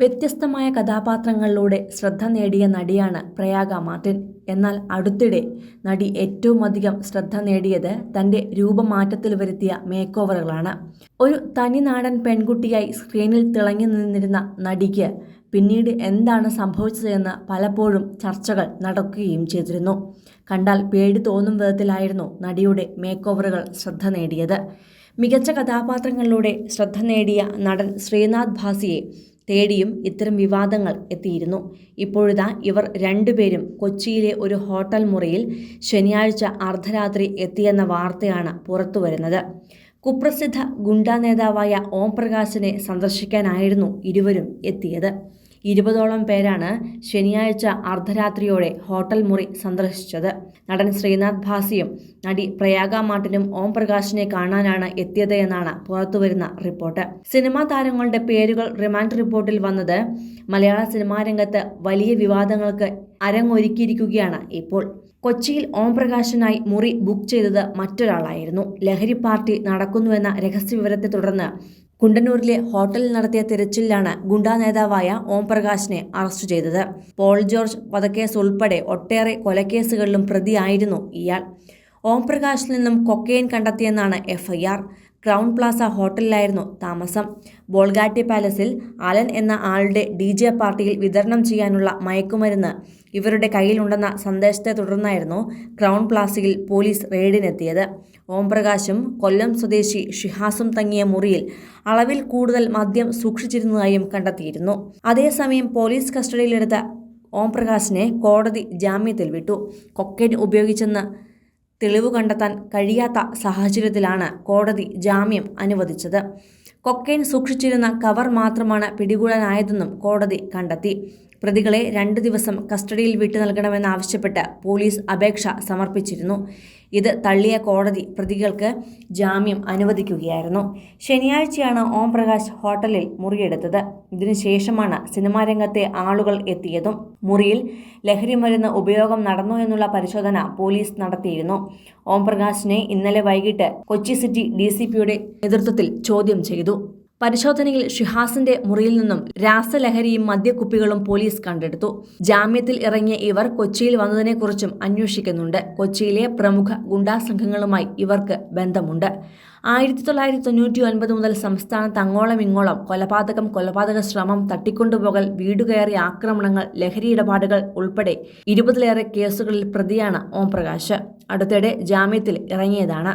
വ്യത്യസ്തമായ കഥാപാത്രങ്ങളിലൂടെ ശ്രദ്ധ നേടിയ നടിയാണ് പ്രയാഗ മാർട്ടിൻ. എന്നാൽ അടുത്തിടെ നടി ഏറ്റവും അധികം ശ്രദ്ധ നേടിയത് തന്റെ രൂപമാറ്റത്തിൽ വരുത്തിയ മേക്ക് ഓവറുകളാണ് ഒരു തനിനാടൻ പെൺകുട്ടിയായി സ്ക്രീനിൽ തിളങ്ങി നിന്നിരുന്ന നടിക്ക് പിന്നീട് എന്താണ് സംഭവിച്ചതെന്ന് പലപ്പോഴും ചർച്ചകൾ നടക്കുകയും ചെയ്തിരുന്നു. കണ്ടാൽ പേടി തോന്നും വിധത്തിലായിരുന്നു നടിയുടെ മേക്ക് ഓവറുകൾ ശ്രദ്ധ നേടിയത്. മികച്ച കഥാപാത്രങ്ങളിലൂടെ ശ്രദ്ധ നേടിയ നടൻ ശ്രീനാഥ് ഭാസിയെ തേടിയും ഇത്തരം വിവാദങ്ങൾ എത്തിയിരുന്നു. ഇപ്പോഴിതാ ഇവർ രണ്ടുപേരും കൊച്ചിയിലെ ഒരു ഹോട്ടൽ മുറിയിൽ ശനിയാഴ്ച അർദ്ധരാത്രി എത്തിയെന്ന വാർത്തയാണ് പുറത്തുവരുന്നത് കുപ്രസിദ്ധ ഗുണ്ടാ നേതാവായ ഓം പ്രകാശിനെ സന്ദർശിക്കാനായിരുന്നു ഇരുവരും എത്തിയത്. ഇരുപതോളം പേരാണ് ശനിയാഴ്ച അർദ്ധരാത്രിയോടെ ഹോട്ടൽ മുറി സന്ദർശിച്ചത്. നടൻ ശ്രീനാഥ് ഭാസിയും നടി പ്രയാഗ മാട്ടിനും ഓം പ്രകാശിനെ കാണാനാണ് എത്തിയത് എന്നാണ് പുറത്തുവരുന്ന റിപ്പോർട്ട്. സിനിമാ താരങ്ങളുടെ പേരുകൾ റിമാൻഡ് റിപ്പോർട്ടിൽ വന്നത് മലയാള സിനിമാ രംഗത്ത് വലിയ വിവാദങ്ങൾക്ക് അരങ്ങൊരുക്കിയിരിക്കുകയാണ് ഇപ്പോൾ. കൊച്ചിയിൽ ഓം പ്രകാശിനായി മുറി ബുക്ക് ചെയ്തത് മറ്റൊരാളായിരുന്നു. ലഹരി പാർട്ടി നടക്കുന്നുവെന്ന രഹസ്യവിവരത്തെ തുടർന്ന് കുണ്ടന്നൂരിലെ ഹോട്ടലിൽ നടത്തിയ തിരച്ചിലാണ് ഗുണ്ടാ നേതാവായ ഓം പ്രകാശിനെ അറസ്റ്റ് ചെയ്തത്. പോൾ ജോർജ് വധക്കേസ് ഉൾപ്പെടെ ഒട്ടേറെ കൊലക്കേസുകളിലും പ്രതിയായിരുന്നു ഇയാൾ. ഓം പ്രകാശിൽ നിന്നും കൊക്കെയിൻ കണ്ടെത്തിയെന്നാണ് എഫ്ഐആർ. ക്രൗൺ പ്ലാസ ഹോട്ടലിലായിരുന്നു താമസം. ബോൾഗാട്ടി പാലസിൽ അലൻ എന്ന ആളുടെ ഡി ജെ പാർട്ടിയിൽ വിതരണം ചെയ്യാനുള്ള മയക്കുമരുന്ന് ഇവരുടെ കയ്യിലുണ്ടെന്ന സന്ദേശത്തെ തുടർന്നായിരുന്നു ക്രൗൺ പ്ലാസയിൽ പോലീസ് റെയ്ഡിനെത്തിയത്. ഓംപ്രകാശും കൊല്ലം സ്വദേശി ഷിഹാസും തങ്ങിയ മുറിയിൽ അളവിൽ കൂടുതൽ മദ്യം സൂക്ഷിച്ചിരുന്നതായും കണ്ടെത്തിയിരുന്നു. അതേസമയം പോലീസ് കസ്റ്റഡിയിലെടുത്ത ഓംപ്രകാശിനെ കോടതി ജാമ്യത്തിൽ വിട്ടു. കൊക്കൈൻ ഉപയോഗിച്ചെന്ന് തെളിവ് കണ്ടെത്താൻ കഴിയാത്ത സാഹചര്യത്തിലാണ് കോടതി ജാമ്യം അനുവദിച്ചത്. കൊക്കൈൻ സൂക്ഷിച്ചിരുന്ന കവർ മാത്രമാണ് പിടികൂടാനായതെന്നും കോടതി കണ്ടെത്തി. പ്രതികളെ രണ്ട് ദിവസം കസ്റ്റഡിയിൽ വിട്ടു നൽകണമെന്നാവശ്യപ്പെട്ട് പോലീസ് അപേക്ഷ സമർപ്പിച്ചിരുന്നു. ഇത് തള്ളിയ കോടതി പ്രതികൾക്ക് ജാമ്യം അനുവദിക്കുകയായിരുന്നു. ശനിയാഴ്ചയാണ് ഓം പ്രകാശ് ഹോട്ടലിൽ മുറിയെടുത്തത്. ഇതിനുശേഷമാണ് സിനിമാ രംഗത്തെ ആളുകൾ എത്തിയതും. മുറിയിൽ ലഹരിമരുന്ന് ഉപയോഗം നടന്നു എന്നുള്ള പരിശോധന പോലീസ് നടത്തിയിരുന്നു. ഓം പ്രകാശിനെ ഇന്നലെ വൈകിട്ട് കൊച്ചി സിറ്റി ഡി നേതൃത്വത്തിൽ ചോദ്യം ചെയ്തു. പരിശോധനയിൽ ഷിഹാസിന്റെ മുറിയിൽ നിന്നും രാസലഹരിയും മദ്യക്കുപ്പികളും പോലീസ് കണ്ടെടുത്തു. ജാമ്യത്തിൽ ഇറങ്ങിയ ഇവർ കൊച്ചിയിൽ വന്നതിനെക്കുറിച്ചും അന്വേഷിക്കുന്നുണ്ട്. കൊച്ചിയിലെ പ്രമുഖ ഗുണ്ടാ സംഘങ്ങളുമായി ഇവർക്ക് ബന്ധമുണ്ട്. ആയിരത്തി തൊള്ളായിരത്തി തൊണ്ണൂറ്റി ഒൻപത് മുതൽ സംസ്ഥാനത്ത് അങ്ങോളം ഇങ്ങോളം കൊലപാതകം കൊലപാതക ശ്രമം തട്ടിക്കൊണ്ടുപോകൽ വീടുകയറി ആക്രമണങ്ങൾ ലഹരി ഇടപാടുകൾ ഉൾപ്പെടെ ഇരുപതിലേറെ കേസുകളിൽ പ്രതിയാണ് ഓംപ്രകാശ് അടുത്തിടെ ജാമ്യത്തിൽ ഇറങ്ങിയതാണ്.